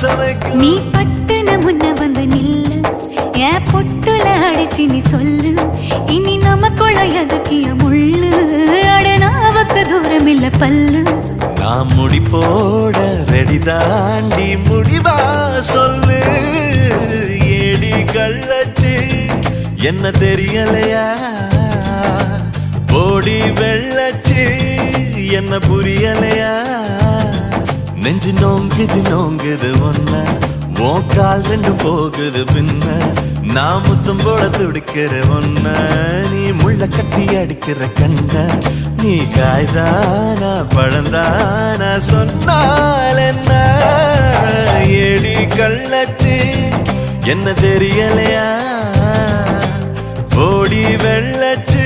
நீ பட்டுன முன்ன வந்து நில்லு. என் பொட்டுல அடிச்சு நீ சொல்லு. இனி நமக்குள்ள எதுக்கிய முள்ளு. அடனாவுக்கு தூரம் இல்ல பல்லு. நான் முடி போட ரெடி தாண்டி முடிவா சொல்லு. ஏடி கள்ளச்சு என்ன தெரியலையா? போடி வெள்ளச்சு என்ன புரியலையா? நெஞ்சு நோங்குது நோங்குது ஒன்ன உன் கால் ரெண்டு போகுது பின்ன. நான் முத்தம் போல துடிக்கிற ஒன்ன நீ முள்ள கட்டி அடிக்கிற கண்ண. நீ காய்தானா பழந்தானா சொன்னால் என்ன? ஏடி கள்ளச்சு என்ன தெரியலையா? ஓடி வெள்ளச்சு.